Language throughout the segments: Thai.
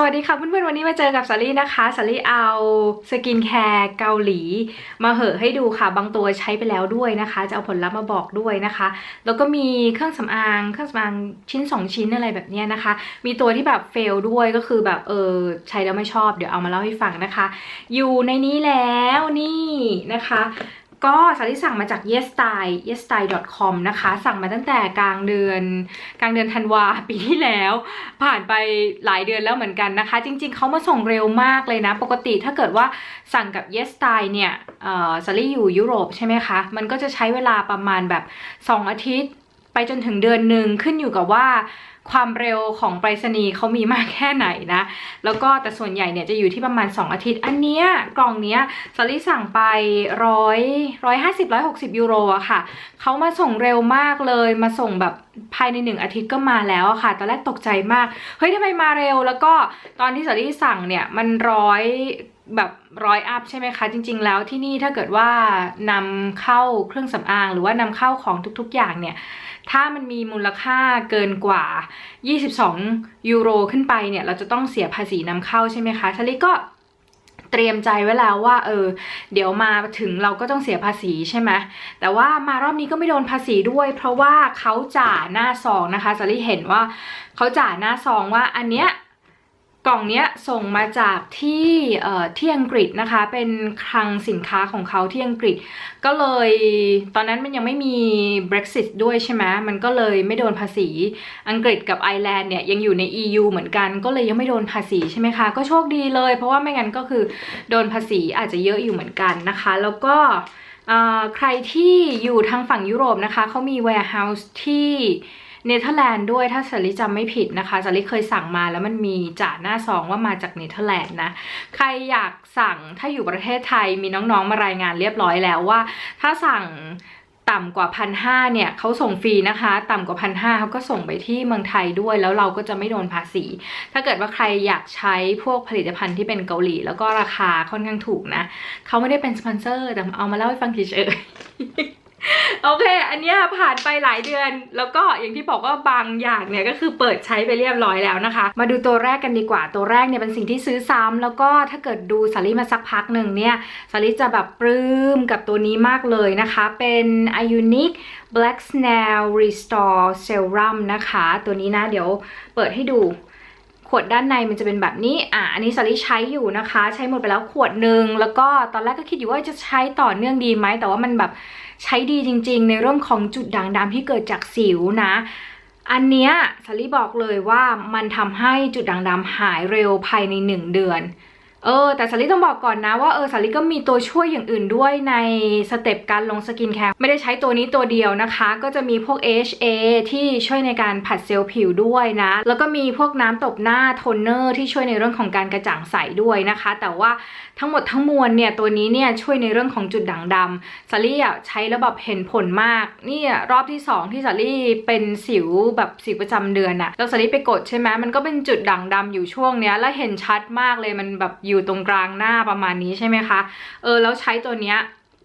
สวัสดีค่ะเพื่อนๆวันนี้มาเจอกับสาลี่นะคะสาลี่เอาสกินแคร์เกาหลี มาเหอะให้ดูค่ะ บางตัวใช้ไปแล้วด้วยนะคะ จะเอาผลลัพธ์มาบอกด้วยนะคะ แล้วก็มีเครื่องสำอางเครื่องสำอางชิ้น 2 ชิ้นอะไรแบบนี้นะคะ มีตัวที่แบบเฟลด้วยก็คือแบบเออใช้แล้วไม่ชอบเดี๋ยวเอามาเล่าให้ฟังนะคะ อยู่ในนี้แล้วนี่นะคะ ก็สาลิสั่งมาจาก yes style yes style com นะคะ สั่งมาตั้งแต่กลางเดือน กลางเดือนธันวาปีที่แล้ว ผ่านไปหลายเดือนแล้วเหมือนกันนะคะ จริงๆ เขามาส่งเร็วมากเลยนะ ปกติถ้าเกิดว่าสั่งกับ Yes Style เนี่ยเอ่อซารี่อยู่ยุโรปใช่ไหมคะ มันก็จะใช้เวลาประมาณแบบ 2 อาทิตย์ ไปจนถึงเดือนหนึ่งขึ้นอยู่กับว่า ความเร็วของไปรษณีย์เขามีมากแค่ไหนนะ แล้วก็แต่ส่วนใหญ่เนี่ยจะอยู่ที่ประมาณ 2 อาทิตย์ อันเนี้ยกล่องเนี้ยซารี่สั่งไปร้อยร้อยห้าสิบร้อยหกสิบยูโรอะค่ะ เขามาส่งเร็วมากเลย มาส่งแบบภายในหนึ่งอาทิตย์ก็มาแล้วอะค่ะ ตอนแรกตกใจมาก เฮ้ยทำไมมาเร็ว แล้วก็ตอนที่สารี่สั่งเนี่ยมันร้อย แบบร้อยอัพใช่ไหมคะ จริง ๆ แล้วที่นี่ถ้าเกิดว่านำเข้าเครื่องสำอาง หรือว่านำเข้าของทุกๆ อย่างเนี่ย ถ้ามันมีมูลค่าเกินกว่า 22 ยูโรขึ้นไปเนี่ย เราจะต้องเสียภาษีนำเข้าใช่ไหมคะชลิก็เตรียมใจไว้แล้วว่า เออ เดี๋ยวมาถึงเราก็ต้องเสียภาษีใช่ไหมแต่ว่ามารอบนี้ก็ไม่โดนภาษีด้วย เพราะว่าเขาจ่าหน้าซองนะคะสาลี่เห็นว่าเขาจ่าหน้าซองว่าอันเนี้ย กล่องเนี้ยส่งมาจากที่เอ่อที่อังกฤษนะคะ เป็นคลังสินค้าของเขาที่อังกฤษ ก็เลยตอนนั้นมันยังไม่มี Brexit ด้วยใช่ไหมมันก็เลยไม่โดนภาษีอังกฤษกับไอร์แลนด์เนี่ยยังอยู่ใน EU เหมือนกันก็เลยยังไม่โดนภาษีใช่ไหมคะ ก็โชคดีเลย เพราะว่าไม่งั้นก็คือโดนภาษีอาจจะเยอะอยู่เหมือนกันนะคะ แล้วก็เอ่อใครที่อยู่ทางฝั่งยุโรปนะคะเขามี warehouse ที่ เนเธอร์แลนด์ด้วยถ้าสาริจำไม่ผิดนะคะสาริเคยสั่งมาแล้วมันมีจ่าหน้าซองว่ามาจากเนเธอร์แลนด์นะ ใครอยากสั่งถ้าอยู่ประเทศไทยมีน้องๆมารายงานเรียบร้อยแล้วว่า ถ้าสั่งต่ำกว่าพันห้าเนี่ยเขาส่งฟรีนะคะ ต่ำกว่าพันห้าเขาก็ส่งไปที่เมืองไทยด้วย แล้วเราก็จะไม่โดนภาษี ถ้าเกิดว่าใครอยากใช้พวกผลิตภัณฑ์ที่เป็นเกาหลี แล้วก็ราคาค่อนข้างถูกนะเขาไม่ได้เป็นสปอนเซอร์แต่เอามาเล่าให้ฟังเฉยๆ โอเค อันเนี้ยผ่านไปหลายเดือน แล้วก็อย่างที่บอกว่าบางอย่างเนี่ยก็คือเปิดใช้ไปเรียบร้อยแล้วนะคะ มาดูตัวแรกกันดีกว่า ตัวแรกเนี่ยเป็นสิ่งที่ซื้อซ้ำแล้วก็ถ้าเกิดดูสาลิมาสักพักหนึ่งเนี่ยสาลิจะแบบปลื้มกับตัวนี้มากเลยนะคะ เป็น Ionic Black Snail Restore Serum นะคะ ตัวนี้นะเดี๋ยวเปิดให้ดู ขวดด้านในมันจะเป็นแบบนี้ อะ อันนี้สาลิใช้อยู่นะคะ ใช้หมดไปแล้วขวดหนึ่ง แล้วก็ตอนแรกก็คิดอยู่ว่าจะใช้ต่อเนื่องดีไหม แต่ว่ามันแบบใช้ดีจริง ๆ ในเรื่องของจุดด่างดำที่เกิดจากสิวนะ อันเนี้ยสาลิบอกเลยว่ามันทำให้จุดด่างดำหายเร็วภายใน 1 เดือน เออแต่สาลิต้องบอกก่อนนะว่าเออสาลิก็มีตัวช่วยอย่างอื่นด้วยในสเต็ปการลงสกินแคร์ไม่ได้ใช้ตัวนี้ตัวเดียวนะคะ ก็จะมีพวก HA ที่ช่วยในการผัดเซลล์ผิวด้วยนะ แล้วก็มีพวกน้ำตบหน้าโทนเนอร์ที่ช่วยในเรื่องของการกระจ่างใสด้วยนะคะ แต่ว่าทั้งหมดทั้งมวลเนี่ยตัวนี้เนี่ยช่วยในเรื่องของจุดด่างดำสาลี่อะใช้แล้วแบบเห็นผลมากนี่รอบที่สองที่สาลี่เป็นสิวแบบสิวประจำเดือนอะแล้วสาลี่ไปกดใช่ไหมมันก็เป็นจุดด่างดำอยู่ช่วงเนี้ยแล้วเห็นชัดมากเลยมันแบบอยูู่่ตรงกลางหน้าประมาณนี้ใช่ไหมคะ เออแล้วใช้ตัวเนี้ย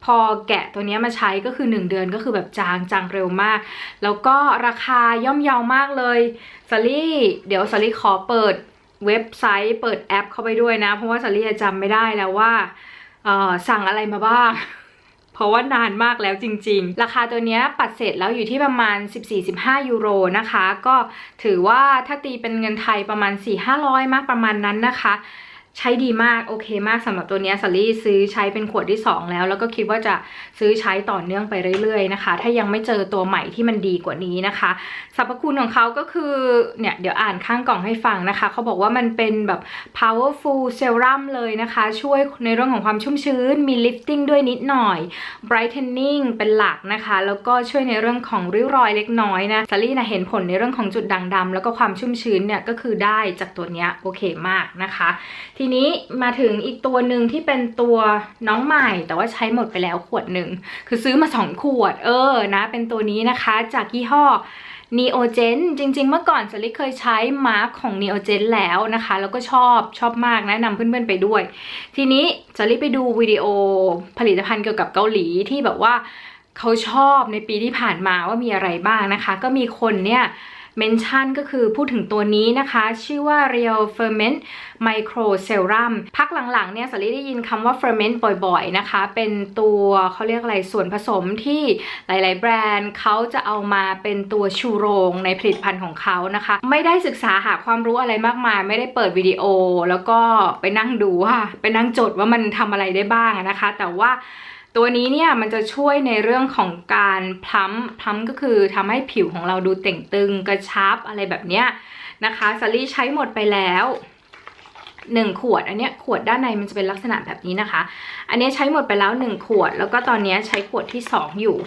พอแกะตัวเนี้ยมาใช้ก็คือ 1 เดือนก็คือแบบจางจางเร็วมาก แล้วก็ราคาย่อมเยาวมากเลยสลี่ เดี๋ยวสลี่ขอเปิดเว็บไซต์เปิดแอปเข้าไปด้วยนะ เพราะว่าสลี่จำไม่ได้แล้วว่าสั่งอะไรมาบ้าง เพราะว่านานมากแล้วจริง ๆ ราคาตัวเนี้ยปัดเสร็จแล้วอยู่ที่ประมาณ 14-15 ยูโรนะคะ ก็ถือว่าถ้าตีเป็นเงินไทยประมาณ 4-500มากประมาณนั้นนะคะ ใช้ดีมากโอเคมากสำหรับตัวนี้สาลี่ซื้อใช้เป็นขวดที่ 2 แล้ว แล้วก็คิดว่าจะซื้อใช้ต่อเนื่องไปเรื่อยๆนะคะ ถ้ายังไม่เจอตัวใหม่ที่มันดีกว่านี้นะคะสรรพคุณของเขาก็คือเนี่ยเดี๋ยวอ่านข้างกล่องให้ฟังนะคะเขาบอกว่ามันเป็นแบบ powerful serum เลยนะคะ ช่วยในเรื่องของความชุ่มชื้น มี lifting ด้วยนิดหน่อย brightening เป็นหลักนะคะ แล้วก็ช่วยในเรื่องของริ้วรอยเล็กน้อยนะสาลี่นะเห็นผลในเรื่องของจุดด่างดำแล้วก็ความชุ่มชื้นเนี่ยก็คือได้จากตัวนี้โอเคมากนะคะทีีนี้มาถึงอีกตัวหนึ่งที่เป็นตัวน้องใหม่ แต่ว่าใช้หมดไปแล้วขวดหนึ่ง คือซื้อมา 2 ขวด เออนะ เป็นตัวนี้นะคะจากยี่ห้อ Neogen จริง ๆ เมื่อก่อนสลิเคยใช้มาร์คของ Neogen แล้วนะคะ แล้วก็ชอบชอบมากแนะนำเพื่อนๆไปด้วย ทีนี้สลิไปดูวิดีโอผลิตภัณฑ์เกี่ยวกับเกาหลีที่แบบว่าเขาชอบในปีที่ผ่านมาว่ามีอะไรบ้างนะคะ ก็มีคนเนี่ย เมนชั่นก็คือพูดถึงตัวนี้นะคะ ชื่อว่า Real Ferment Micro Serum พักหลังๆเนี่ยสลีได้ยินคำว่า ferment บ่อยๆนะคะ เป็นตัวเขาเรียกอะไรส่วนผสมที่หลายๆ แบรนด์เขาจะเอามาเป็นตัวชูโรงในผลิตภัณฑ์ของเขานะคะ ไม่ได้ศึกษาหาความรู้อะไรมากมาย ไม่ได้เปิดวิดีโอ แล้วก็ไปนั่งดูว่าไปนั่งจดว่ามันทำอะไรได้บ้างนะคะ แต่ว่า ตัวนี้เนี่ยมันจะช่วยในเรื่องของการพลัมพลัมก็คือทำให้ผิวของเราดูเต่งตึงกระชับอะไรแบบเนี้ยนะคะสาลี่ใช้หมดไปแล้วหนึ่งขวด อันเนี้ยขวดด้านในมันจะเป็นลักษณะแบบนี้นะคะ อันนี้ใช้หมดไปแล้วหนึ่งขวด แล้วก็ตอนนี้ใช้ขวดที่สองอยู่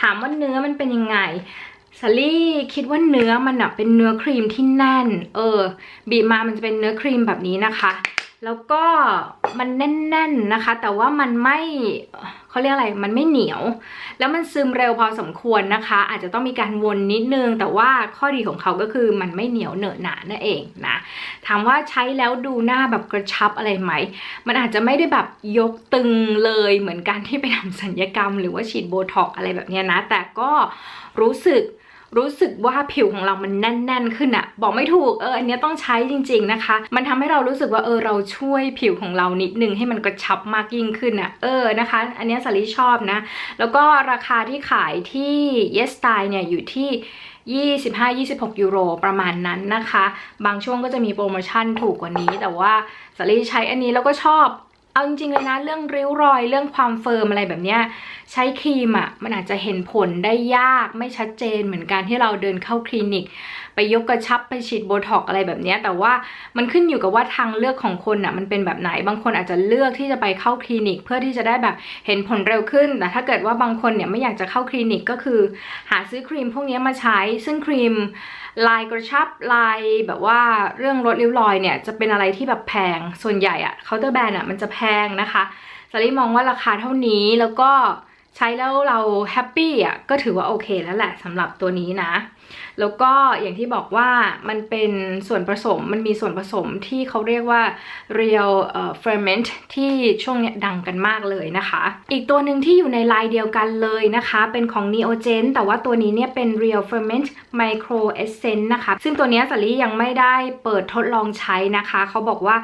ถามว่าเนื้อมันเป็นยังไงสาลี่คิดว่าเนื้อมันอะเป็นเนื้อครีมที่แน่น เออ บีบมามันจะเป็นเนื้อครีมแบบนี้นะคะ แล้วก็มันแน่นๆนะคะ แต่ว่ามันไม่เขาเรียกอะไรมันไม่เหนียว แล้วมันซึมเร็วพอสมควรนะคะ อาจจะต้องมีการวนนิดนึง แต่ว่าข้อดีของเขาก็คือมันไม่เหนียวเหนอะหนานั่นเองนะถามว่าใช้แล้วดูหน้าแบบกระชับอะไรไหม มันอาจจะไม่ได้แบบยกตึงเลยเหมือนการที่ไปทำสัญญกรรม หรือว่าฉีดโบท็อกอะไรแบบนี้นะ แต่ก็รู้สึก รู้สึกว่าผิวของเรามันแน่น ๆ ขึ้นอะบอกไม่ถูกเอออันนี้ต้องใช้จริง ๆนะคะ มันทำให้เรารู้สึกว่าเออเราช่วยผิวของเรานิดนึงให้มันกระชับมากยิ่งขึ้นอะเออนะคะ อันนี้สาลีชอบนะ แล้วก็ราคาที่ขายที่ Yes Style เนี่ยอยู่ที่25-26 ยูโรประมาณนั้นนะคะ บางช่วงก็จะมีโปรโมชั่นถูกกว่านี้ แต่ว่าสาลีใช้อันนี้แล้วก็ชอบ เอาจริงๆเลยนะเรื่องริ้วรอยเรื่องความเฟิร์มอะไรแบบเนี้ยใช้ครีมอะ่ะมันอาจจะเห็นผลได้ยากไม่ชัดเจนเหมือนการที่เราเดินเข้าคลินิก ไปยกกระชับไปฉีดโบท็อกอะไรแบบนี้แต่ว่ามันขึ้นอยู่กับว่าทางเลือกของคนอะ่ะมันเป็นแบบไหนบางคนอาจจะเลือกที่จะไปเข้าคลินิก เพื่อที่จะได้แบบเห็นผลเร็วขึ้นแต่ถ้าเกิดว่าบางคนเนี่ยไม่อยากจะเข้าคลินิกก็คือ หาซื้อครีมพวกนี้มาใช้ ซึ่งครีมลายกระชับลายแบบว่าเรื่องลดริ้วรอยเนี่ยจะเป็นอะไรที่แบบแพงส่วนใหญ่อะเคาน์เตอร์แบรนด์อะมันจะแพงนะคะสารีมองว่าราคาเท่านี้แล้วก็ใช้แล้วเราแฮปปี้อะก็ถือว่าโอเคแล้วแหละสำหรับตัวนี้นะ แล้วก็อย่างที่บอกว่ามันเป็นส่วนผสมมันมีส่วนผสมที่เขาเรียกว่า real uh, ferment ที่ช่วงนี้ดังกันมากเลยนะคะ อีกตัวหนึ่งที่อยู่ในลายเดียวกันเลยนะคะ เป็นของ Neogen แต่ว่าตัวนี้เนี่ยเป็น real ferment micro essence นะคะ ซึ่งตัวนี้สัลลี่ยังไม่ได้เปิดทดลองใช้นะคะ เขาบอกว่า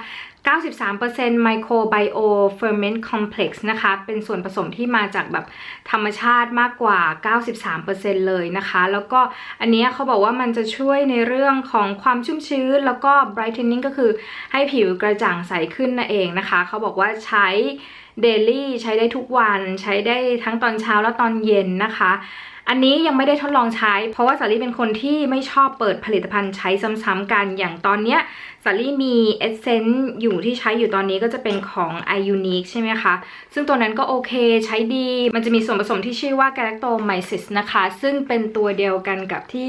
93% microbio ferment complex นะคะ เป็นส่วนผสมที่มาจากแบบธรรมชาติมากกว่า 93%เลยนะคะ แล้วก็อันนี้เขาบอกว่ามันจะช่วยในเรื่องของความชุ่มชื้น แล้วก็ brightening ก็คือให้ผิวกระจ่างใสขึ้นนั่นเองนะคะ เขาบอกว่าใช้ daily ใช้ได้ทุกวัน ใช้ได้ทั้งตอนเช้าและตอนเย็นนะคะ อันนี้ยังไม่ได้ทดลองใช้ เพราะว่าสาลี่เป็นคนที่ไม่ชอบเปิดผลิตภัณฑ์ใช้ซ้ำๆกันอย่างตอนเนี้ยสาลี่มีเอเซนต์อยู่ที่ใช้อยู่ตอนนี้ก็จะเป็นของ i Unique ใช่ไหมคะ ซึ่งตัวนั้นก็โอเคใช้ดี มันจะมีส่วนผสมที่ชื่อว่า Galactomyces นะคะ ซึ่งเป็นตัวเดียวกันกับที่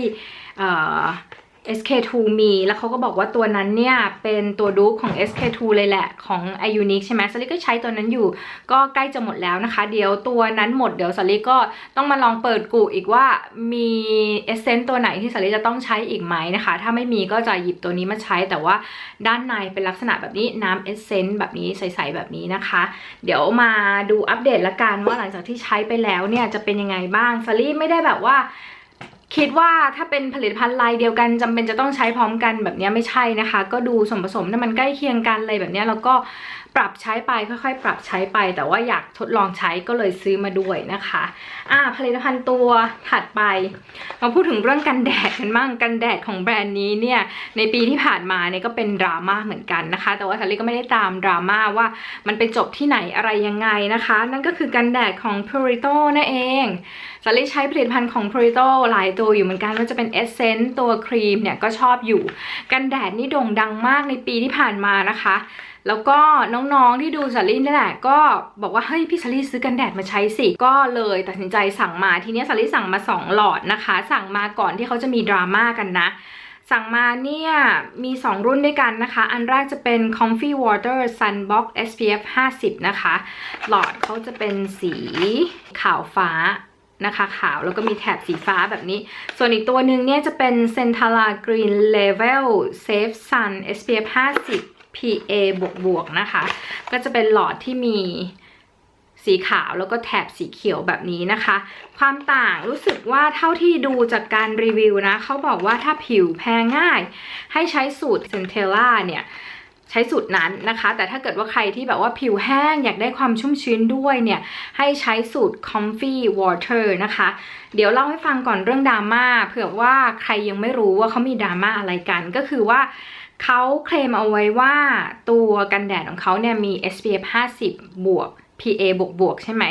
SK2 มีแล้วเขาก็บอกว่าตัวนั้นเนี่ย เป็นตัวดูของ SK2 เลยแหละ ของ i Unique ใช่ไหมสลิก็ใช้ตัวนั้นอยู่ ก็ใกล้จะหมดแล้วนะคะ เดี๋ยวตัวนั้นหมดเดี๋ยวสลิก็ต้องมาลองเปิดกูอีกว่ามีเอเซนต์ตัวไหนที่สลิจะต้องใช้อีกไหมนะคะ ถ้าไม่มีก็จะหยิบตัวนี้มาใช้แต่ว่าด้านในเป็นลักษณะแบบนี้น้ำเอเซนต์แบบนี้ใสๆแบบนี้นะคะ เดี๋ยวมาดูอัปเดตละกันว่าหลังจากที่ใช้ไปแล้วเนี่ยจะเป็นยังไงบ้างสลิไม่ได้แบบว่า คิดว่าถ้าเป็นผลิตภัณฑ์ลายเดียวกันจำเป็นจะต้องใช้พร้อมกันแบบนี้ไม่ใช่นะคะ ก็ดูส่วนผสมถ้ามันใกล้เคียงกันอะไรแบบนี้แล้วก็ปรับใช้ไปค่อยๆ ปรับใช้ไป แต่ว่าอยากทดลองใช้ก็เลยซื้อมาด้วยนะคะอ่าผลิตภัณฑ์ตัวถัดไปมาพูดถึงเรื่องกันแดดกันบ้างกันแดดของแบรนด์นี้เนี่ยในปีที่ผ่านมาเนี่ยก็เป็นดราม่าเหมือนกันนะคะ แต่ว่าทาริก็ไม่ได้ตามดราม่าว่ามันไปจบที่ไหนอะไรยังไงนะคะ นั่นก็คือกันแดดของ Purito นั่นเอง สาลิใช้ผลิตภัณฑ์ของ Purito หลายตัวอยู่เหมือนกันว่าจะเป็นเอสเซนต์ตัวครีมเนี่ยก็ชอบอยู่ กันแดดนี่โด่งดังมากในปีที่ผ่านมานะคะ แล้วก็น้องๆที่ดูสาลินี่แหละก็บอกว่าเฮ้ยพี่สาลิซื้อกันแดดมาใช้สิก็เลยตัดสินใจสั่งมาทีนี้สาลิสั่งมา 2 หลอดนะคะ สั่งมาก่อนที่เขาจะมีดราม่ากันนะสั่งมาเนี่ยมี 2 รุ่นด้วยกันนะคะ อันแรกจะเป็น Comfy Water Sunbox SPF 50 นะคะ หลอดเขาจะเป็นสีขาวฟ้า นะคะขาวแล้วก็มีแถบสีฟ้าแบบนี้ ส่วนอีกตัวหนึ่งเนี่ยจะเป็น Centala Green Level Safe Sun SPF 50 PA บวกบวกนะคะ ก็จะเป็นหลอดที่มีสีขาวแล้วก็แถบสีเขียวแบบนี้นะคะ ความต่างรู้สึกว่าเท่าที่ดูจากการรีวิวนะ เขาบอกว่าถ้าผิวแพ้ง่าย ให้ใช้สูตรเซนเทล่าเนี่ย ใช้สูตรนั้นนะคะ แต่ถ้าเกิดว่าใครที่แบบว่าผิวแห้งอยากได้ความชุ่มชื้นด้วยเนี่ย ให้ใช้สูตร comfy water นะคะ เดี๋ยวเล่าให้ฟังก่อนเรื่องดราม่าเผื่อว่าใครยังไม่รู้ว่าเขามีดราม่าอะไรกัน ก็คือว่าเขาเคลมเอาไว้ว่าตัวกันแดดของเขาเนี่ยมี SPF 50 บวก PA บวกบวกใช่ไหม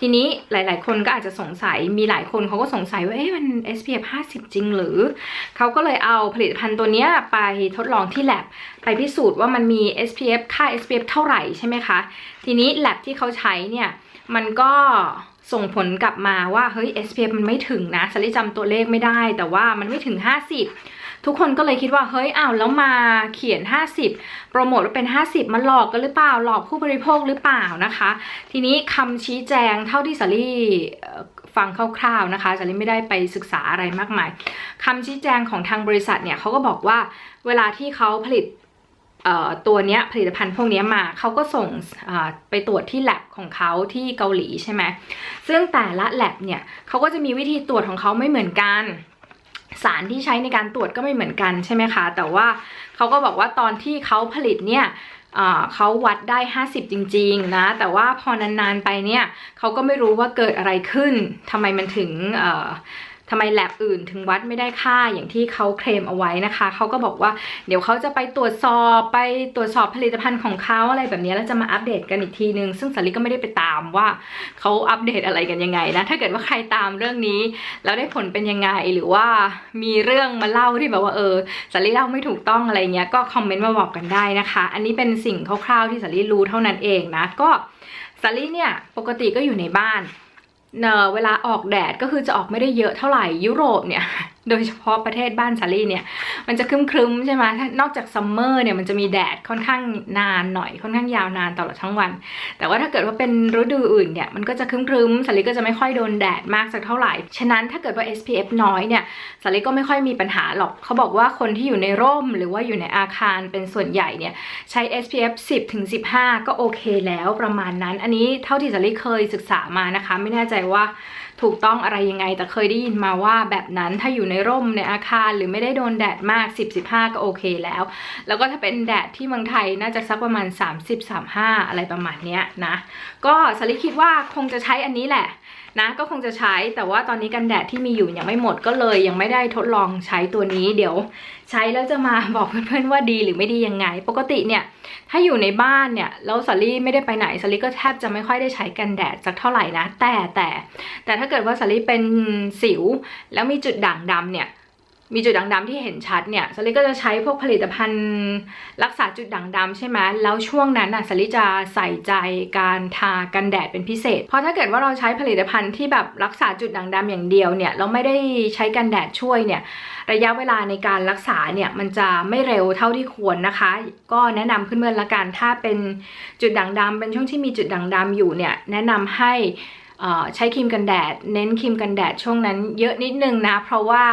ทีนี้หลาย ๆ คนก็อาจจะสงสัย มีหลายคนเขาก็สงสัยว่าเอ๊ะมัน SPF 50 จริงหรือ เขาก็เลยเอาผลิตภัณฑ์ตัวเนี้ยไปทดลองที่ lab ไปพิสูจน์ว่ามันมี SPF ค่า SPF เท่าไหร่ใช่ไหมคะ ทีนี้ lab ที่เขาใช้เนี่ยมันก็ส่งผลกลับมาว่าเฮ้ย SPF มันไม่ถึงนะสลิจำตัวเลขไม่ได้ แต่ว่ามันไม่ถึง 50 ทุกคนก็เลยคิดว่าเฮ้ยอ้าวแล้วมาเขียน 50 โปรโมทว่าเป็น 50 มันหลอกกันหรือเปล่าหลอกผู้บริโภคหรือเปล่านะคะ ทีนี้คำชี้แจงเท่าที่สาลี่ฟังคร่าวๆนะคะสาลี่ไม่ได้ไปศึกษาอะไรมากมายคำชี้แจงของทางบริษัทเนี่ยเขาก็บอกว่าเวลาที่เขาผลิตตัวเนี้ยผลิตภัณฑ์พวกนี้มาเขาก็ส่งไปตรวจที่ lab ของเขาที่เกาหลีใช่ไหมซึ่งแต่ละ lab เนี่ยเขาก็จะมีวิธีตรวจของเขาไม่เหมือนกัน สารที่ใช้ในการตรวจก็ไม่เหมือนกันใช่ไหมคะ แต่ว่าเขาก็บอกว่าตอนที่เขาผลิตเนี่ยเขาวัดได้ 50 จริง ๆ นะ แต่ว่าพอนาน ๆ ไปเนี่ยเขาก็ไม่รู้ว่าเกิดอะไรขึ้นทำไมมันถึง ทำไมแลบอื่นถึงวัดไม่ได้ค่าอย่างที่เขาเคลมเอาไว้นะคะ เขาก็บอกว่าเดี๋ยวเขาจะไปตรวจสอบไปตรวจสอบผลิตภัณฑ์ของเขาอะไรแบบนี้แล้วจะมาอัปเดตกันอีกทีนึง ซึ่งสาริก็ไม่ได้ไปตามว่าเขาอัปเดตอะไรกันยังไงนะ ถ้าเกิดว่าใครตามเรื่องนี้ แล้วได้ผลเป็นยังไงหรือว่ามีเรื่องมาเล่าที่แบบว่าเออสารีเล่าไม่ถูกต้องอะไรเงี้ยก็คอมเมนต์มาบอกกันได้นะคะ อันนี้เป็นสิ่งคร่าวๆที่สารีรู้เท่านั้นเองนะก็สารีเนี่ยปกติก็อยู่ในบ้าน เนอเวลาออกแดดก็คือจะออกไม่ได้เยอะเท่าไหร่ยุโรปเนี่ย โดยเฉพาะประเทศบ้านสาลีเนี่ย มันจะครึ้มๆใช่ไหมนอกจากซัมเมอร์เนี่ยมันจะมีแดดค่อนข้างนานหน่อยค่อนข้างยาวนานตลอดทั้งวัน แต่ว่าถ้าเกิดว่าเป็นฤดูอื่นเนี่ยมันก็จะครึ้มๆสาลีก็จะไม่ค่อยโดนแดดมากสักเท่าไหร่ ฉะนั้นถ้าเกิดว่า SPF น้อยเนี่ยสาลีก็ไม่ค่อยมีปัญหาหรอกเขาบอกว่าคนที่อยู่ในร่ม หรือว่าอยู่ในอาคารเป็นส่วนใหญ่เนี่ยใช้ SPF 10ถึง15 ก็โอเคแล้วประมาณนั้น อันนี้เท่าที่สาลีเคยศึกษามานะคะ ไม่แน่ใจว่า ถูกต้องอะไรยังไง แต่เคยได้ยินมาว่าแบบนั้นถ้าอยู่ในร่มในอาคารหรือไม่ได้โดนแดดมาก 10-15 ก็โอเคแล้ว แล้วก็ถ้าเป็นแดดที่เมืองไทยน่าจะสักประมาณ 30-35 อะไรประมาณเนี้ยนะ ก็สลิคิดว่าคงจะใช้อันนี้แหละ นะก็คงจะใช้แต่ว่าตอนนี้กันแดดที่มีอยู่ยังไม่หมดก็เลยยังไม่ได้ทดลองใช้ตัวนี้เดี๋ยว ใช้แล้วจะมาบอกเพื่อนๆว่าดีหรือไม่ดียังไง ปกติเนี่ยถ้าอยู่ในบ้านเนี่ยแล้วสาลี่ไม่ได้ไปไหนสาลี่ก็แทบจะไม่ค่อยได้ใช้กันแดดสักเท่าไหร่นะ แต่แต่แต่ถ้าเกิดว่าสาลี่เป็นสิว แล้วมีจุดด่างดำเนี่ย มีจุดด่างดำที่เห็นชัดเนี่ยสลิก็จะใช้พวกผลิตภัณฑ์รักษาจุดด่างดำใช่ไหมแล้วช่วงนั้นน่ะสลิจะใส่ใจการทากันแดดเป็นพิเศษ เพราะถ้าเกิดว่าเราใช้ผลิตภัณฑ์ที่แบบรักษาจุดด่างดำอย่างเดียวเนี่ยเราไม่ได้ใช้กันแดดช่วยเนี่ยระยะเวลาในการรักษาเนี่ยมันจะไม่เร็วเท่าที่ควรนะคะ ก็แนะนำเพื่อนๆละกันถ้าเป็นจุดด่างดำเป็นช่วงที่มีจุดด่างดำอยู่เนี่ยแนะนำให้ ใช้ครีมกันแดด เน้นครีมกันแดดช่วงนั้นเยอะนิดนึงนะ เพราะว่า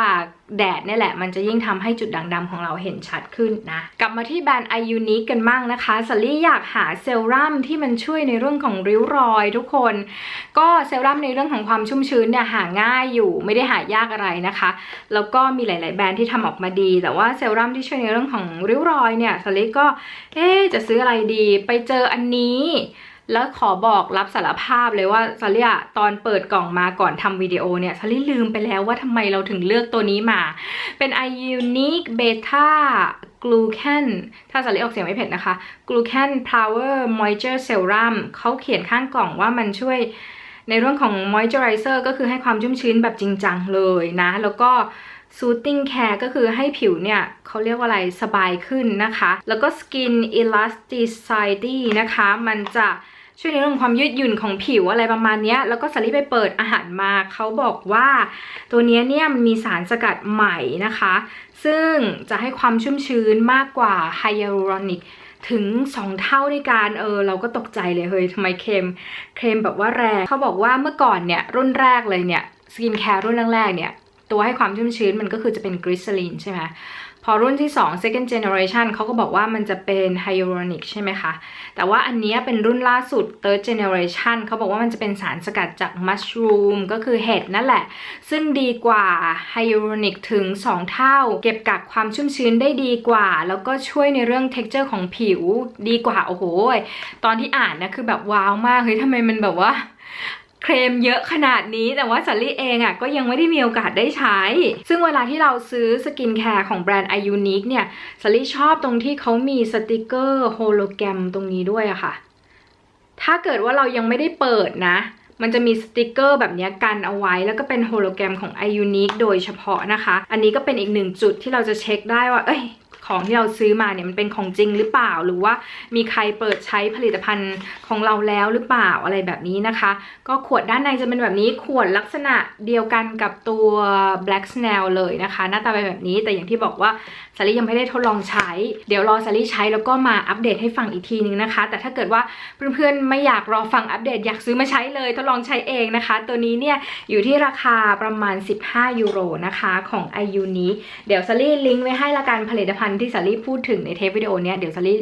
แดดนี่แหละมันจะยิ่งทำให้จุดด่างดำของเราเห็นชัดขึ้นนะ กลับมาที่แบรนด์ i u n i q กันบ้างนะคะสลี่อยากหาเซรั่มที่มันช่วยในเรื่องของริ้วรอยทุกคน ก็เซรั่มในเรื่องของความชุ่มชื้นเนี่ยหาง่ายอยู่ไม่ได้หายากอะไรนะคะ แล้วก็มีหลาย ๆ แบรนด์ที่ทำออกมาดี แต่ว่าเซรั่มที่ช่วยในเรื่องของริ้วรอยเนี่ยสลิก็เอ๊จะซื้ออะไรดี ไปเจออันนี้ แล้วขอบอกรับสารภาพเลยว่าซาลี่ตอนเปิดกล่องมาก่อนทำวิดีโอเนี่ยซาลี่ลืมไปแล้วว่าทำไมเราถึงเลือกตัวนี้มา เป็น i Unique Beta Glucan ถ้าสาลีออกเสียงไม่เผ็ดนะคะ Glucan Power Moisture Serum เขาเขียนข้างกล่องว่ามันช่วยในเรื่องของ moisturizer ก็คือให้ความชุ่มชื้นแบบจริงจังเลยนะ แล้วก็ soothing care ก็คือให้ผิวเนี่ยเขาเรียกว่าอะไรสบายขึ้นนะคะ แล้วก็ skin elasticity นะคะ มันจะ ช่วยในเรื่องความยืดหยุ่นของผิวอะไรประมาณนี้แล้วก็สลี่ไปเปิดอาหารมาเขาบอกว่าตัวนี้เนี่ยมันมีสารสกัดใหม่นะคะ ซึ่งจะให้ความชุ่มชื้นมากกว่า hyaluronic ถึง 2 เท่าด้วยกันเออเราก็ตกใจเลยเฮ้ยทำไมเคมเคมแบบว่าแรงเขาบอกว่าเมื่อก่อนเนี่ยรุ่นแรกเลยเนี่ยสกินแคร์รุ่นแรกๆเนี่ยตัวให้ความชุ่มชื้นมันก็คือจะเป็นกริซลีนใช่ไหม พอรุ่นที่ 2 second generation เขาก็บอกว่ามันจะเป็น hyaluronic ใช่ไหมคะ แต่ว่าอันนี้เป็นรุ่นล่าสุด third generation เขาบอกว่ามันจะเป็นสารสกัดจาก mushroom ก็คือเห็ดนั่นแหละ ซึ่งดีกว่า hyaluronic ถึง 2 เท่า เก็บกักความชุ่มชื้นได้ดีกว่า แล้วก็ช่วยในเรื่อง texture ของผิวดีกว่า โอ้โห ตอนที่อ่านนะคือแบบว้าวมาก เฮ้ยทำไมมันแบบว่า เคลมเยอะขนาดนี้ แต่ว่าสัลลี่เองอะ่ะก็ยังไม่ได้มีโอกาสได้ใช้ ซึ่งเวลาที่เราซื้อสกินแคร์ของแบรนด์ i u n i q เนี่ยสัลลี่ชอบตรงที่เขามีสติกเกอร์โฮโลแกรมตรงนี้ด้วยอะค่ะ ถ้าเกิดว่าเรายังไม่ได้เปิดนะมันจะมีสติกเกอร์แบบนี้กันเอาไว้ แล้วก็เป็นโฮโลแกรมของ i u n i q โดยเฉพาะนะคะ อันนี้ก็เป็นอีกหนึ่งจุดที่เราจะเช็คได้ว่า เอ้ย ของที่เราซื้อมาเนี่ยมันเป็นของจริงหรือเปล่า หรือว่ามีใครเปิดใช้ผลิตภัณฑ์ของเราแล้วหรือเปล่าอะไรแบบนี้นะคะ ก็ขวดด้านในจะเป็นแบบนี้ขวดลักษณะเดียวกันกับตัว black snail เลยนะคะ หน้าตาเป็นแบบนี้แต่อย่างที่บอกว่าซารี่ยังไม่ได้ทดลองใช้ เดี๋ยวรอซารี่ใช้แล้วก็มาอัปเดตให้ฟังอีกทีนึงนะคะ แต่ถ้าเกิดว่าเพื่อนๆไม่อยากรอฟังอัปเดตอยากซื้อมาใช้เลยทดลองใช้เองนะคะ ตัวนี้เนี่ยอยู่ที่ราคาประมาณ 15 ยูโรนะคะของ i u นี้เดี๋ยวซารี่ลิงก์ไว้ให้ละกันผลิตภัณฑ์ที่ซารี่พูดถึงในเทปวิดีโอเนี้ยเดี๋ยวซารี่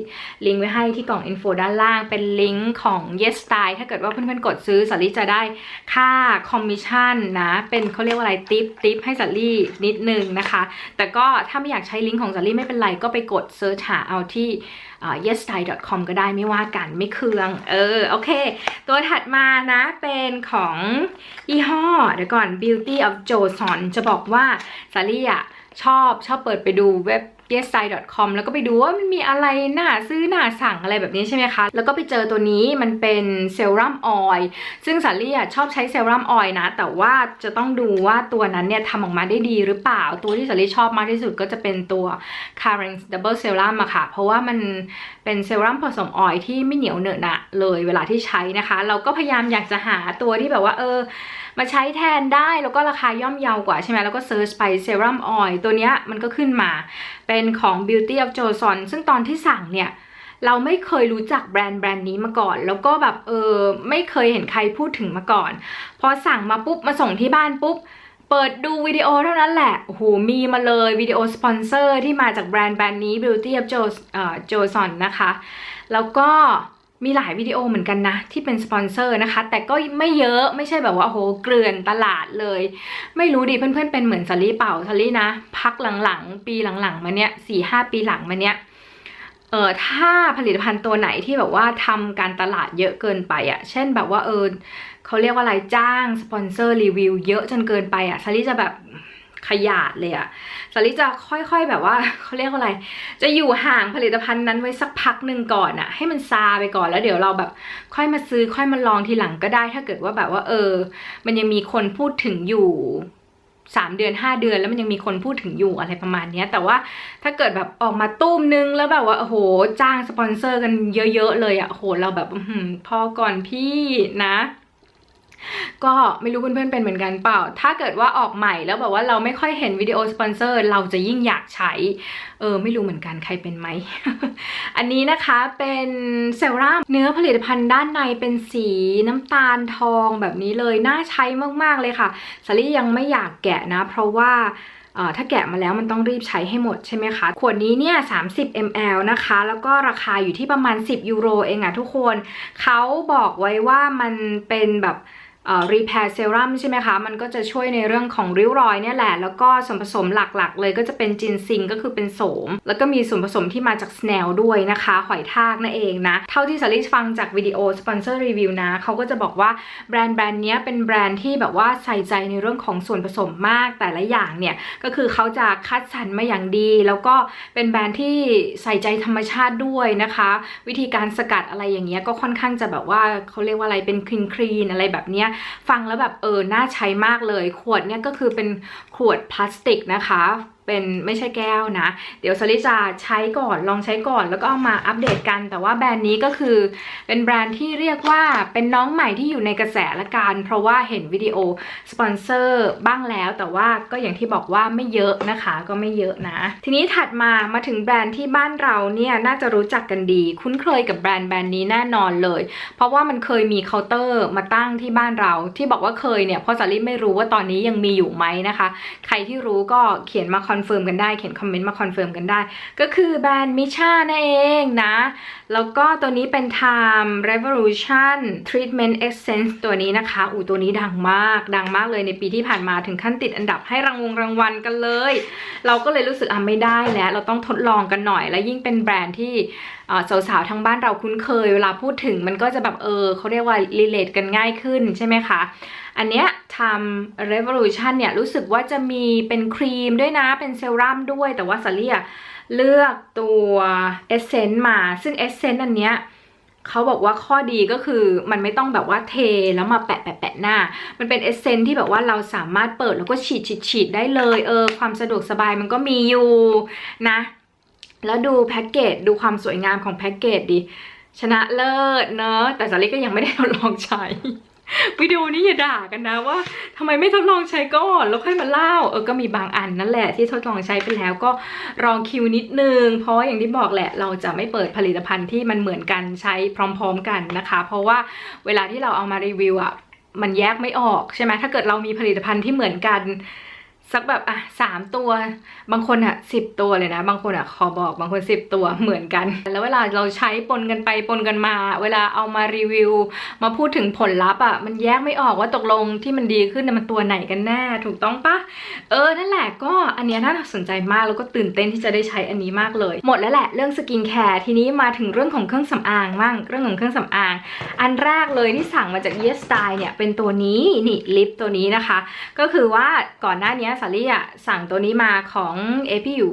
ลิงก์ไว้ให้ที่กล่องอินโฟด้านล่างเป็นลิงก์ของ Yes Style ถ้าเกิดว่าเพื่อนๆกดซื้อซารี่จะได้ค่าคอมมิชชั่นนะเป็นเขาเรียกว่าอะไรติปติปให้ซารี่นิดนึงนะคะ แต่ก็ถ้าไม่อยากใช้ลิงก์ของซารี่ไม่เป็นไรก็ไปกดเซิร์ชหาเอาที่ yesstyle.com ก็ได้ไม่ว่ากันไม่เคือง เออ โอเค ตัวถัดมานะเป็นของยี่ห้อ เดี๋ยวก่อน Beauty of Joseon จะบอกว่าซารี่อะชอบชอบเปิดไปดูเว็บ yesstyle.com แล้วก็ไปดูว่ามันมีอะไรน่าซื้อน่าสั่งอะไรแบบนี้ใช่ไหมคะ แล้วก็ไปเจอตัวนี้มันเป็นเซรั่มออยล์ซึ่งสาลี่อะชอบใช้เซรั่มออยล์นะ แต่ว่าจะต้องดูว่าตัวนั้นเนี่ยทำออกมาได้ดีหรือเปล่า ตัวที่สาลี่ชอบมากที่สุดก็จะเป็นตัว Karen Double Serum อะค่ะ เพราะว่ามันเป็นเซรั่มผสมออยล์ที่ไม่เหนียวเหนอะหนะเลยเวลาที่ใช้นะคะ เราก็พยายามอยากจะหาตัวที่แบบว่าเออ มาใช้แทนได้แล้วก็ราคาย่อมเยาวกว่าใช่ไหมแล้วก็เซิร์ชไปเซรั่มออยล์ตัวเนี้ยมันก็ขึ้นมา เป็นของ Beauty of Joseon ซึ่งตอนที่สั่งเนี่ยเราไม่เคยรู้จักแบรนด์แบรนด์นี้มาก่อน แล้วก็แบบเออไม่เคยเห็นใครพูดถึงมาก่อน พอสั่งมาปุ๊บมาส่งที่บ้านปุ๊บ เปิดดูวิดีโอเท่านั้นแหละโอ้โหมีมาเลยวิดีโอสปอนเซอร์ที่มาจากแบรนด์แบรนด์นี้ Beauty of Jo เอ่อ Joson นะคะ แล้วก็ มีหลายวิดีโอเหมือนกันนะ ที่เป็นสปอนเซอร์นะคะ แต่ก็ไม่เยอะไม่ใช่แบบว่าโอ้โหเกลื่อนตลาดเลย ไม่รู้ดิเพื่อนๆเป็นเหมือนซารี่เปล่าซารี่นะ พักหลังๆ ปีหลังๆ มาเนี้ยสี่ห้าปีหลังมาเนี้ยเออถ้าผลิตภัณฑ์ตัวไหนที่แบบว่าทำการตลาดเยอะเกินไปอะ่ะ เช่นแบบว่าเออเขาเรียกว่าอะไรจ้างสปอนเซอร์รีวิวเยอะจนเกินไปอะ่ะซารี่จะแบบ ขยาดเลยอะ่ะซารีจะค่อยๆแบบว่าเขาเรียกว่าอะไร จะอยู่ห่างผลิตภัณฑ์นั้นไว้สักพักหนึ่งก่อนอะให้มันซาไปก่อนแล้วเดี๋ยวเราแบบ ค่อยมาซื้อค่อยมาลองทีหลังก็ได้ ถ้าเกิดว่าแบบว่า เออ มันยังมีคนพูดถึงอยู่สามเดือนห้าเดือนแล้วมันยังมีคนพูดถึงอยู่อะไรประมาณนี้แต่ว่าถ้าเกิดแบบออกมาตุ้มนึงแล้วแบบว่าโอ้โหจ้างสปอนเซอร์กันเยอะๆเลยอะโอ้โหเราแบบอื้อหือพอก่อนพี่นะ ก็ไม่รู้เพื่อนๆเป็นเหมือนกันเปล่า ถ้าเกิดว่าออกใหม่แล้วแบบว่าเราไม่ค่อยเห็นวิดีโอสปอนเซอร์เราจะยิ่งอยากใช้ เออ ไม่รู้เหมือนกันใครเป็นไหม อันนี้นะคะเป็นเซรั่มเนื้อผลิตภัณฑ์ด้านในเป็นสีน้ำตาลทองแบบนี้เลย น่าใช้มากๆเลยค่ะสาลี่ยังไม่อยากแกะนะ เพราะว่าถ้าแกะมาแล้วมันต้องรีบใช้ให้หมดใช่ไหมคะ ขวดนี้เนี่ย 30 ml นะคะ แล้วก็ราคาอยู่ที่ประมาณ 10 ยูโรเองอะทุกคน เขาบอกไว้ว่ามันเป็นแบบ รีแพร์เซรั่มใช่ไหมคะ มันก็จะช่วยในเรื่องของริ้วรอยเนี่ยแหละ แล้วก็ส่วนผสมหลักๆ เลยก็จะเป็นจินซิงก็คือเป็นโสม แล้วก็มีส่วนผสมที่มาจากสแนลด้วยนะคะ หอยทากนั่นเองนะ เท่าที่สาริฟังจากวิดีโอสปอนเซอร์รีวิวนะเขาก็จะบอกว่าแบรนด์แบรนด์นี้เป็นแบรนด์ที่แบบว่าใส่ใจในเรื่องของส่วนผสมมากแต่ละอย่างเนี่ย ก็คือเขาจะคัดสรรมาอย่างดี แล้วก็เป็นแบรนด์ที่ใส่ใจธรรมชาติด้วยนะคะ วิธีการสกัดอะไรอย่างเงี้ยก็ค่อนข้างจะแบบว่าเขาเรียกว่าอะไรเป็นคลีนคลีนอะไรแบบเนี้ยฟังแล้วแบบเออน่าใช้มากเลย ขวดเนี่ยก็คือเป็นขวดพลาสติกนะคะ เป็นไม่ใช่แก้วนะ เดี๋ยวสลิจะใช้ก่อนลองใช้ก่อนแล้วก็เอามาอัปเดตกัน แต่ว่าแบรนด์นี้ก็คือเป็นแบรนด์ที่เรียกว่าเป็นน้องใหม่ที่อยู่ในกระแสละกันเพราะว่าเห็นวิดีโอสปอนเซอร์บ้างแล้ว แต่ว่าก็อย่างที่บอกว่าไม่เยอะนะคะก็ไม่เยอะนะ ทีนี้ถัดมามาถึงแบรนด์ที่บ้านเราเนี่ยน่าจะรู้จักกันดี คุ้นเคยกับแบรนด์แบรนด์นี้แน่นอนเลย เพราะว่ามันเคยมีเคาน์เตอร์มาตั้งที่บ้านเรา ที่บอกว่าเคยเนี่ยเพราะสาลิไม่รู้ว่าตอนนี้ยังมีอยู่ไหมนะคะ ใครที่รู้ก็เขียนมาคคอนเฟิร์มกันได้เขียนคอมเมนต์มาคอนเฟิร์มกันได้ ก็คือแบรนด์มิชานั่นเองนะ แล้วก็ตัวนี้เป็น Time Revolution Treatment Essence ตัวนี้นะคะอูตัวนี้ดังมาก ดังมากเลยในปีที่ผ่านมาถึงขั้นติดอันดับให้รางวงรางวัลกันเลย เราก็เลยรู้สึกอะไม่ได้แล้ว เราต้องทดลองกันหน่อย และยิ่งเป็นแบรนด์ที่สาวๆทางบ้านเราคุ้นเคย เวลาพูดถึงมันก็จะแบบเออเขาเรียกว่า relate กันง่ายขึ้นใช่ไหมคะ อันเนี้ยทำ revolution เนี่ยรู้สึกว่าจะมีเป็นครีมด้วยนะ เป็นเซรั่มด้วย แต่ว่าสาลี่อะเลือกตัว essence มา ซึ่ง essence อันเนี้ยเขาบอกว่าข้อดีก็คือมันไม่ต้องแบบว่าเทแล้วมาแปะแปะแปะหน้า มันเป็น essence ที่แบบว่าเราสามารถเปิดแล้วก็ฉีดฉีดฉีดได้เลยเออความสะดวกสบายมันก็มีอยู่นะ แล้วดูแพ็กเกจดูความสวยงามของแพ็กเกจดิชนะเลิศเนอะแต่สาลี่ก็ยังไม่ได้ทดลองใช้ วิดีโอนี้อย่าด่ากันนะว่าทำไมไม่ทดลองใช้ก่อนแล้วค่อยมาเล่าเออก็มีบางอันนั่นแหละที่ทดลองใช้ไปแล้วก็รอคิวนิดนึง เพราะอย่างที่บอกแหละ เราจะไม่เปิดผลิตภัณฑ์ที่มันเหมือนกันใช้พร้อม ๆ กันนะคะ เพราะว่าเวลาที่เราเอามารีวิวอะมันแยกไม่ออกใช่ไหมถ้าเกิดเรามีผลิตภัณฑ์ที่เหมือนกัน สักแบบอะสามตัว บางคนอะสิบตัวเลยนะ บางคนอะขอบอกบางคนสิบตัวเหมือนกัน แล้วเวลาเราใช้ปนกันไปปนกันมา เวลาเอามารีวิว มาพูดถึงผลลัพธ์อะมันแยกไม่ออกว่าตกลงที่มันดีขึ้นมันตัวไหนกันแน่ถูกต้องปะเออนั่นแหละก็อันนี้น่าสนใจมากแล้วก็ตื่นเต้นที่จะได้ใช้อันนี้มากเลย หมดแล้วแหละเรื่องสกินแคร์ทีนี้มาถึงเรื่องของเครื่องสำอางบ้างเรื่องของเครื่องสำอาง อันแรกเลยที่สั่งมาจาก Yes Style เนี่ยเป็นตัวนี้นี่ลิปตัวนี้นะคะ ก็คือว่าก่อนหน้านี้สาลี่อะสั่งตัวนี้มาของเอพิว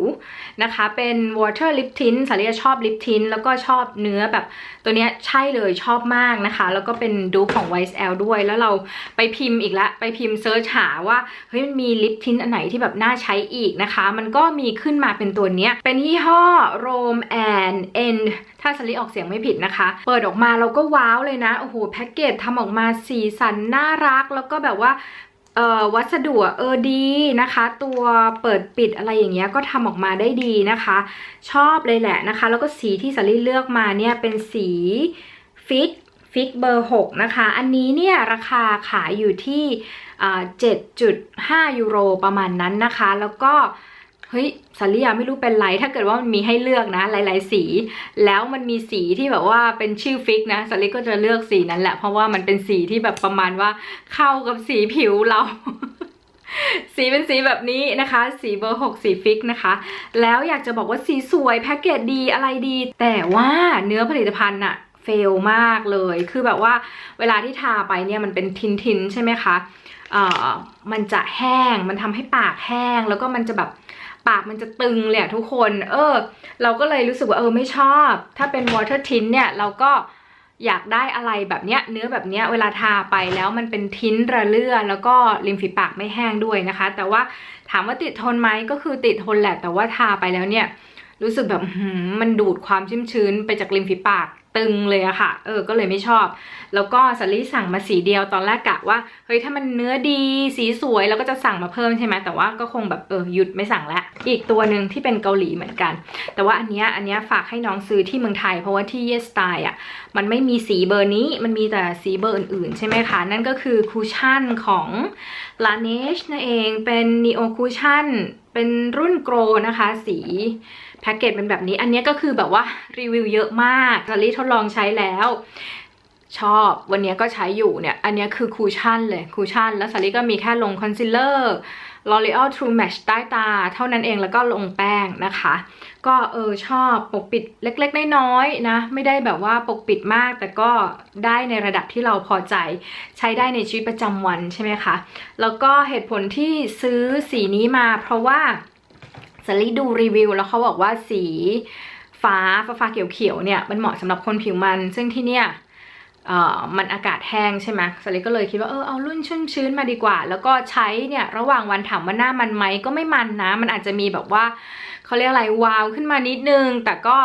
นะคะ เป็น water lip tint สาลี่ชอบลิปทินแล้วก็ชอบเนื้อแบบตัวเนี้ยใช่เลยชอบมากนะคะ แล้วก็เป็นดูของ YSL ด้วย แล้วเราไปพิมพ์อีกล้วไปพิมพ์เซิร์ชหาว่าเฮ้ยมันมีลิปทินอันไหนที่แบบน่าใช้อีกนะคะ มันก็มีขึ้นมาเป็นตัวเนี้ย เป็นยี่ห้อ Rome and End ถ้าสลิออกเสียงไม่ผิดนะคะ เปิดออกมาเราก็ว้าวเลยนะ โอ้โห แพ็กเกจทำออกมาสีสันน่ารัก แล้วก็แบบว่า เอ่อวัสดุเออดีนะคะ ตัวเปิดปิดอะไรอย่างเงี้ยก็ทำออกมาได้ดีนะคะ ชอบเลยแหละนะคะ แล้วก็สีที่สลิเลือกมาเนี่ยเป็นสีฟิกฟิกเบอร์ 6 นะคะ อันนี้เนี่ยราคาขายอยู่ที่ 7.5 ยูโรประมาณนั้นนะคะ แล้วก็ เฮ้ยสาลี่อะไม่รู้เป็นไร ถ้าเกิดว่ามันมีให้เลือกนะ หลาย ๆ สี แล้วมันมีสีที่แบบว่าเป็นชื่อฟิกนะสาลี่ก็จะเลือกสีนั้นแหละ เพราะว่ามันเป็นสีที่แบบประมาณว่าเข้ากับสีผิวเรา สีเป็นสีแบบนี้นะคะ สีเบอร์6สีฟิกนะคะ แล้วอยากจะบอกว่าสีสวยแพ็กเกจดีอะไรดี แต่ว่าเนื้อผลิตภัณฑ์อะเฟลมากเลย คือแบบว่าเวลาที่ทาไปเนี่ยมันเป็นทินทินใช่ไหมคะ เอ่อ มันจะแห้ง มันทำให้ปากแห้ง แล้วก็มันจะแบบ ปากมันจะตึงเลยทุกคน เออ เราก็เลยรู้สึกว่าเออไม่ชอบ ถ้าเป็น water tint เนี่ยเราก็อยากได้อะไรแบบเนี้ยเนื้อแบบเนี้ยเวลาทาไปแล้วมันเป็นทิ้นระเลื่อแล้วก็ริมฝีปากไม่แห้งด้วยนะคะ แต่ว่าถามว่าติดทนไหมก็คือติดทนแหละแต่ว่าทาไปแล้วเนี่ย รู้สึกแบบมันดูดความชุ่มชื้นไปจากริมฝีปาก ตึงเลยอะค่ะ เออ ก็เลยไม่ชอบ แล้วก็สลิสั่งมาสีเดียวตอนแรกกะว่า เฮ้ย ถ้ามันเนื้อดีสีสวยเราก็จะสั่งมาเพิ่มใช่ไหม แต่ว่าก็คงแบบเออหยุดไม่สั่งแล้วอีกตัวหนึ่งที่เป็นเกาหลีเหมือนกัน แต่ว่าอันเนี้ยอันเนี้ยฝากให้น้องซื้อที่เมืองไทย เพราะว่าที่ Yes Style อะมันไม่มีสีเบอร์นี้ มันมีแต่สีเบอร์อื่นๆ ใช่ไหมคะ นั่นก็คือคูชั่นของ Laneige นั่นเอง เป็น Neo Cushion เป็นรุ่นโกรนะคะ สี พ็กเกจเป็นแบบนี้ อันนี้ก็คือแบบว่ารีวิวเยอะมากสลิทดลองใช้แล้ว ชอบวันนี้ก็ใช้อยู่เนี่ย อันนี้คือคูชั่นเลยคูชั่น แล้วสลิก็มีแค่ลงคอนซีลเลอร์ L'Oreal True Match ใต้ตา เท่านั้นเองแล้วก็ลงแป้งนะคะ ก็เออชอบปกปิดเล็กๆ น้อยๆนะ ไม่ได้แบบว่าปกปิดมาก แต่ก็ได้ในระดับที่เราพอใจ ใช้ได้ในชีวิตประจำวันใช่ไหมคะ แล้วก็เหตุผลที่ซื้อสีนี้มาเพราะว่า สลิดูรีวิว แล้วเขาบอกว่าสีฟ้าฟ้าฟ้าเขียวๆเนี่ยมันเหมาะสำหรับคนผิวมัน ซึ่งที่เนี่ยเอ่อมันอากาศแห้งใช่ไหมสลิก็เลยคิดว่าเออเอารุ่นชุ่มชื้นมาดีกว่า แล้วก็ใช้เนี่ยระหว่างวันถามว่าหน้ามันไหมก็ไม่มันนะ มันอาจจะมีแบบว่าเขาเรียกอะไรวาวขึ้นมานิดนึง แต่ก็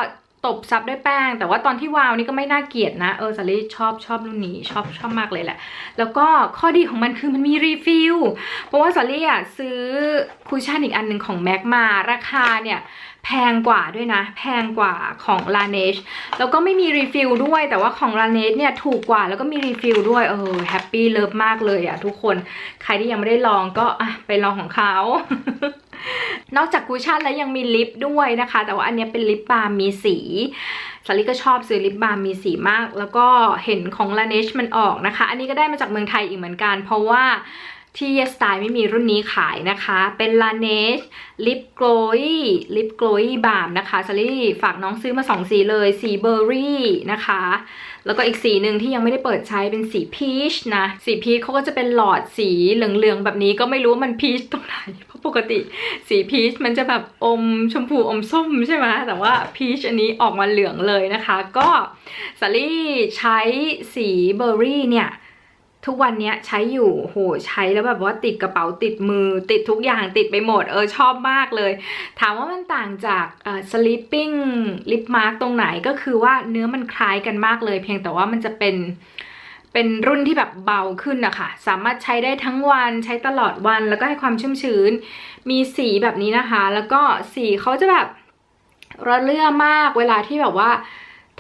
ตบซับด้วยแป้ง แต่ว่าตอนที่วาวนี่ก็ไม่น่าเกลียดนะ เออสลิชอบชอบรุ่นนี้ ชอบชอบมากเลยแหละ แล้วก็ข้อดีของมันคือมันมีรีฟิล เพราะว่าสลิอะซื้อคูชั่นอีกอันหนึ่งของแม็กมาราคาเนี่ยแพงกว่าด้วยนะ แพงกว่าของ Laneige แล้วก็ไม่มีรีฟิลด้วย แต่ว่าของ Laneige เนี่ยถูกกว่าแล้วก็มีรีฟิลด้วยเออแฮปปี้เลิฟมากเลยอะทุกคน ใครที่ยังไม่ได้ลองก็อะไปลองของเขา นอกจากคุชชั่นแล้วยังมีลิปด้วยนะคะ แต่ว่าอันนี้เป็นลิปบาล์มมีสีสาลิก็ชอบซื้อลิปบาล์มมีสีมาก แล้วก็เห็นของ Laneige มันออกนะคะ อันนี้ก็ได้มาจากเมืองไทยอีกเหมือนกัน เพราะว่าที่ Yes Style ไม่มีรุ่นนี้ขายนะคะ เป็น Laneige Lip Glowy Lip Glowy Balm นะคะสาลี่ฝากน้องซื้อมา 2 สีเลย สีเบอร์รี่นะคะ แล้วก็อีกสีหนึ่งที่ยังไม่ได้เปิดใช้เป็นสีพีชนะ สีพีชเขาก็จะเป็นหลอดสีเหลืองๆแบบนี้ก็ไม่รู้ว่ามันพีชตรงไหน ปกติสีพีชมันจะแบบอมชมพูอมส้มใช่ไหมแต่ว่าพีชอันนี้ออกมาเหลืองเลยนะคะ ก็สาลี่ใช้สีเบอร์รี่เนี่ยทุกวันเนี้ยใช้อยู่โหใช้แล้วแบบว่าติดกระเป๋าติดมือ ติดทุกอย่างติดไปหมดเออชอบมากเลย ถามว่ามันต่างจากเอ่อ sleeping lip mask ตรงไหนก็คือว่าเนื้อมันคล้ายกันมากเลย เพียงแต่ว่ามันจะเป็น เป็นรุ่นที่แบบเบาขึ้นนะคะสามารถใช้ได้ทั้งวันใช้ตลอดวันแล้วก็ให้ความชุ่มชื้น มีสีแบบนี้นะคะ แล้วก็สีเขาจะแบบระเลื่อมากเวลาที่แบบว่า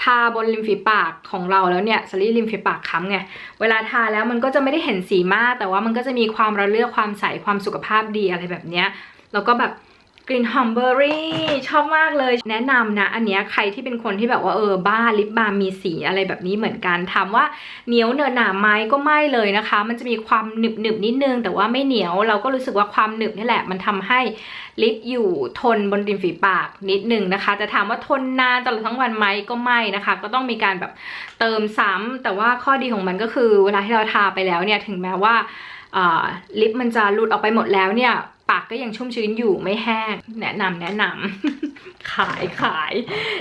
ทาบนริมฝีปากของเราแล้วเนี่ยสลีริมฝีปากค้ำไงเวลาทาแล้วมันก็จะไม่ได้เห็นสีมาก แต่ว่ามันก็จะมีความระเลื่อความใสความสุขภาพดีอะไรแบบเนี้ยแล้วก็แบบ กลิ่นหอมเบอร์รี่ชอบมากเลย แนะนำนะ อันเนี้ยใครที่เป็นคนที่แบบว่าเออบ้าลิปบาล์มมีสีอะไรแบบนี้เหมือนกันถามว่าเหนียวเหนอะหนาไหมก็ไม่เลยนะคะ มันจะมีความหนึบหนึบนิดนึง แต่ว่าไม่เหนียวเราก็รู้สึกว่าความหนึบนี่แหละ มันทำให้ลิปอยู่ทนบนริมฝีปากนิดนึงนะคะ แต่ถามว่าทนนานตลอดทั้งวันไหมก็ไม่นะคะ ก็ต้องมีการแบบเติมซ้ำแต่ว่าข้อดีของมันก็คือ เวลาที่เราทาไปแล้วเนี่ยถึงแม้ว่าอ่าลิปมันจะหลุดออกไปหมดแล้วเนี่ย ปากก็ยังชุ่มชื้นอยู่ไม่แห้ง แนะนำแนะนำขายขาย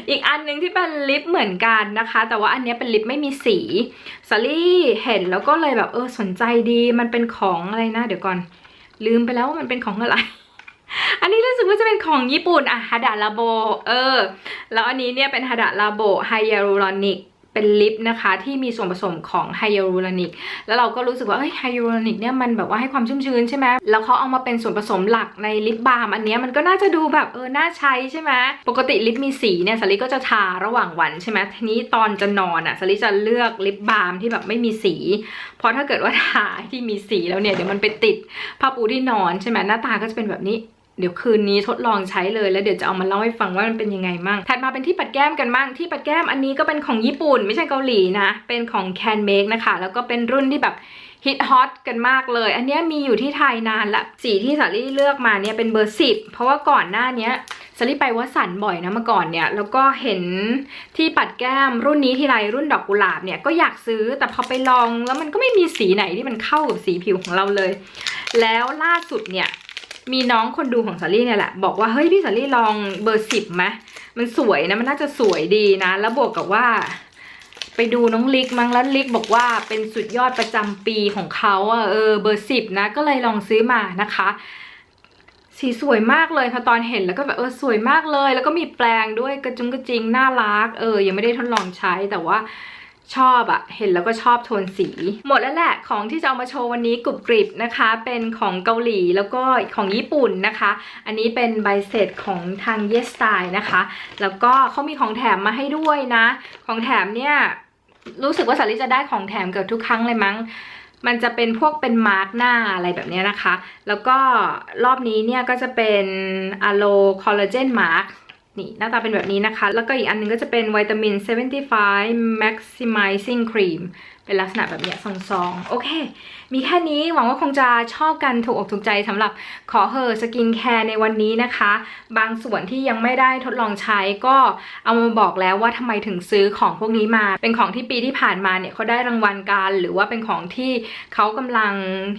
อีกอันหนึงที่เป็นลิปเหมือนกันนะคะ แต่ว่าอันนี้เป็นลิปไม่มีสีสาลี่เห็นแล้วก็เลยแบบเออสนใจดี มันเป็นของอะไรนะ เดี๋ยวก่อน ลืมไปแล้วว่ามันเป็นของอะไรอันนี้รู้สึกว่าจะเป็นของญี่ปุ่นอะฮาดะลาโบ เออ แล้วอันนี้เนี่ยเป็นฮาดะลาโบไฮยาลูรอนิก เป็นลิปนะคะที่มีส่วนผสมของไฮยาลูรอนิก แล้วเราก็รู้สึกว่าเอ้ยไฮยาลูรอนิกเนี่ยมันแบบว่าให้ความชุ่มชื้นใช่ไหมแล้วเขาเอามาเป็นส่วนผสมหลักในลิปบาล์มอันนี้มันก็น่าจะดูแบบเออ น่าใช้ใช่ไหมปกติลิปมีสีเนี่ยสลิก็จะทาระหว่างวันใช่ไหมทีนี้ตอนจะนอนอะสลิจะเลือกลิปบาล์มที่แบบไม่มีสี เพราะถ้าเกิดว่าทาที่มีสีแล้วเนี่ยเดี๋ยวมันไปติดผ้าปูที่นอนใช่ไหมหน้าตาก็จะเป็นแบบนี้ เดี๋ยวคืนนี้ทดลองใช้เลยแล้วเดี๋ยวจะเอามาเล่าให้ฟังว่ามันเป็นยังไงมั่งถัดมาเป็นที่ปัดแก้มกันมั่งที่ปัดแก้มอันนี้ก็เป็นของญี่ปุ่น ไม่ใช่เกาหลีนะ เป็นของ Can Make นะคะ แล้วก็เป็นรุ่นที่แบบฮิตฮอตกันมากเลย อันนี้มีอยู่ที่ไทยนานละสีที่สาลี่เลือกมาเนี่ยเป็นเบอร์สิบเพราะว่าก่อนหน้านี้สาลี่ไปวัดสันบ่อยนะเมื่อก่อนเนี่ย แล้วก็เห็นที่ปัดแก้มรุ่นนี้ที่ไรรุ่นดอกกุหลาบเนี่ยก็อยากซื้อแต่พอไปลองแล้วมันก็ไม่มีสีไหนที่มันเข้ากับสีผิวของเราเลย แล้วล่าสุดเนี่ย มีน้องคนดูของสาลี่เนี่ยแหละ บอกว่าเฮ้ยพี่สาลี่ลองเบอร์สิบไหมมันสวยนะมันน่าจะสวยดีนะ แล้วบวกกับว่า ไปดูน้องลิกมั้งแล้วลิกบอกว่าเป็นสุดยอดประจำปีของเขาอะเออเบอร์สิบนะ ก็เลยลองซื้อมานะคะ สีสวยมากเลยพอตอนเห็นแล้วก็แบบเออสวยมากเลย แล้วก็มีแปลงด้วยกระจุงกระจิงน่ารัก เออ ยังไม่ได้ทดลองใช้แต่ว่า ชอบอะเห็นแล้วก็ชอบโทนสี หมดแล้วแหละของที่จะเอามาโชว์วันนี้กรุบกริบนะคะ เป็นของเกาหลีแล้วก็ของญี่ปุ่นนะคะ อันนี้เป็นใบเสร็จของทาง Yes Style นะคะ แล้วก็เขามีของแถมมาให้ด้วยนะ ของแถมเนี่ยรู้สึกว่าสาริจะได้ของแถมเกือบทุกครั้งเลยมั้งมันจะเป็นพวกเป็นมาร์กหน้าอะไรแบบนี้นะคะ แล้วก็รอบนี้เนี่ยก็จะเป็นอะโลคอลลาเจนมาร์ก นี่หน้าตาเป็นแบบนี้นะคะ แล้วก็อีกอันหนึงก็จะเป็นวิตามิน 75 maximizing cream เป็นลักษณะแบบเนี้ยซองๆ โอเค มีแค่นี้หวังว่าคงจะชอบกันถูกอกถูกใจสำหรับขอเหอสกินแคร์ในวันนี้นะคะ บางส่วนที่ยังไม่ได้ทดลองใช้ก็เอามาบอกแล้วว่าทำไมถึงซื้อของพวกนี้มา เป็นของที่ปีที่ผ่านมาเนี่ยเขาได้รางวัลกันหรือว่าเป็นของที่เขากำลัง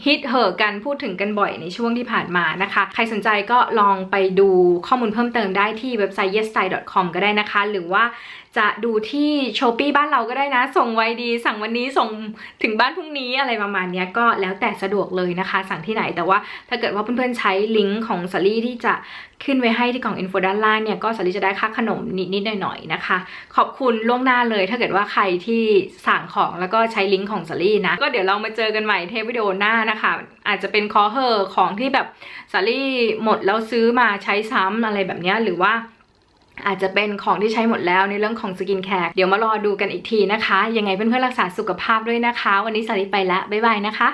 ฮิตเหอะกันพูดถึงกันบ่อยในช่วงที่ผ่านมานะคะ ใครสนใจก็ลองไปดูข้อมูลเพิ่มเติมได้ที่เว็บไซต์ yesstyle.com ก็ได้นะคะ หรือว่า จะดูที่ s h o p e e บ้านเราก็ได้นะ ส่งไวดี สั่งวันนี้ส่งถึงบ้านพรุ่งนี้อะไรประมาณนี้ก็แล้วแต่สะดวกเลยนะคะ สั่งที่ไหนแต่ว่าถ้าเกิดว่าเพื่อนๆใช้ลิงก์ของสลี่ที่จะขึ้นไว้ให้ที่กล่องอินโฟด้านล่างเนี่ยก็สลี่จะได้ค่าขนมนิดๆหน่อยๆนะคะ ขอบคุณล่วงหน้าเลย ถ้าเกิดว่าใครที่สั่งของแล้วก็ใช้ลิงก์ของสลี่นะ ก็เดี๋ยวเรามาเจอกันใหม่เทปวิดีโอหน้านะคะ อาจจะเป็นคอเหอะของที่แบบสลี่หมดแล้วซื้อมาใช้ซ้ำอะไรแบบนี้หรือว่า อาจจะเป็นของที่ใช้หมดแล้วในเรื่องของสกินแคร์เดี๋ยวมารอดูกันอีกทีนะคะ ยังไงเพื่อนๆรักษาสุขภาพด้วยนะคะ วันนี้สาริไปแล้วบ๊ายบายนะคะ